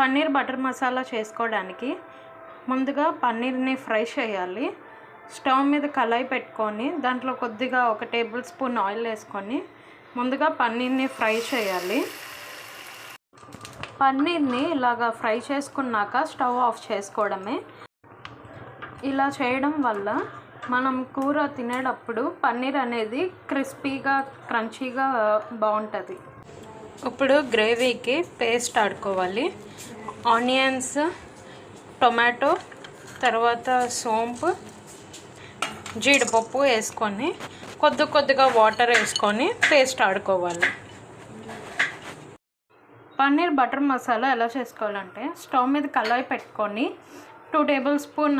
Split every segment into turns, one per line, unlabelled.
Paneer butter masala చేసుకోవడానికి ముందుగా పన్నీర్ని fry చేయాలి. స్టవ్ మీద కళాయి పెట్టుకొని దాంట్లో కొద్దిగా ఒక టేబుల్ స్పూన్ ఆయిల్ వేసుకొని ముందుగా పన్నీర్ని ఫ్రై చేయాలి. పన్నీర్ని ఇలాగా ఫ్రై చేసుకున్నాక స్టవ్ ఆఫ్ చేసుకోవడమే. ఇలా చేయడం వల్ల మనం కూర తినేటప్పుడు పన్నీర్ అనేది క్రిస్పీగా క్రంచీగా బాగుంటుంది. ఇప్పుడు గ్రేవీకి పేస్ట్ ఆడుకోవాలి. ఆనియన్స్ టొమాటో తర్వాత సోంపు జీడిపప్పు వేసుకొని కొద్ది కొద్దిగా వాటర్ వేసుకొని పేస్ట్ ఆడుకోవాలి. పన్నీర్ బటర్ మసాలా ఎలా చేసుకోవాలంటే స్టవ్ మీద కళాయి పెట్టుకొని టూ టేబుల్ స్పూన్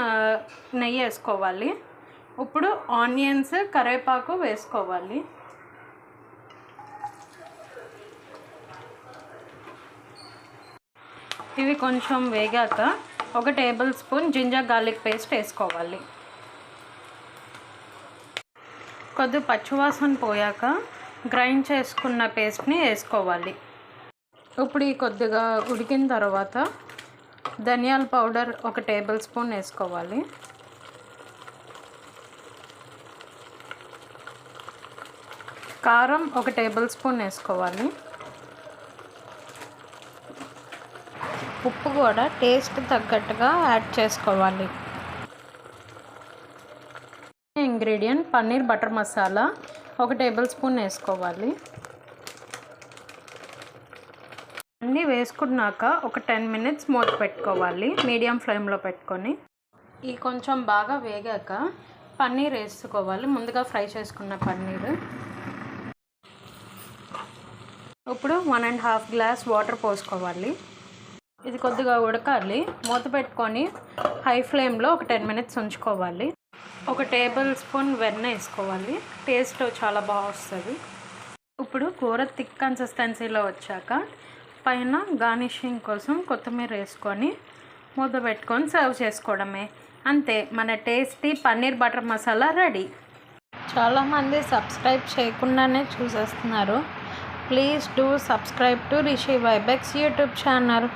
నెయ్యి వేసుకోవాలి. ఇప్పుడు ఆనియన్స్ కరివేపాకు వేసుకోవాలి. ఇవి కొంచెం వేగాక ఒక tablespoon ginger garlic paste వేసుకోవాలి. కొద్ది పచ్చివాసన పోయాక గ్రైండ్ చేసుకున్న పేస్ట్ని వేసుకోవాలి. ఇప్పుడు ఈ కొద్దిగా ఉడికిన తర్వాత ధనియాల పౌడర్ ఒక టేబుల్ స్పూన్ వేసుకోవాలి. కారం ఒక టేబుల్ స్పూన్ వేసుకోవాలి. ఉప్పు కూడా టేస్ట్ తగ్గట్టుగా యాడ్ చేసుకోవాలి. ఇంగ్రీడియంట్ పన్నీర్ బటర్ మసాలా ఒక టేబుల్ స్పూన్ వేసుకోవాలి. అన్నీ వేసుకున్నాక ఒక టెన్ మినిట్స్ మూత పెట్టుకోవాలి మీడియం ఫ్లేమ్లో పెట్టుకొని. ఈ కొంచెం బాగా వేగాక పన్నీర్ వేసుకోవాలి ముందుగా ఫ్రై చేసుకున్న పన్నీర్. ఇప్పుడు one and half glass water పోసుకోవాలి. ఇది కొద్దిగా ఉడకాలి. మూత పెట్టుకొని హై ఫ్లేమ్లో ఒక టెన్ మినిట్స్ ఉంచుకోవాలి. ఒక టేబుల్ స్పూన్ వెన్న వేసుకోవాలి. టేస్ట్ చాలా బాగా వస్తుంది. ఇప్పుడు కూర థిక్ కన్సిస్టెన్సీలో వచ్చాక పైన గార్నిషింగ్ కోసం కొత్తిమీర వేసుకొని మూత పెట్టుకొని సర్వ్ చేసుకోవడమే. అంతే మన tasty paneer butter masala ready. చాలామంది సబ్స్క్రైబ్ చేయకుండానే చూసేస్తున్నారు. Please do subscribe to Rishi Vibex YouTube channel.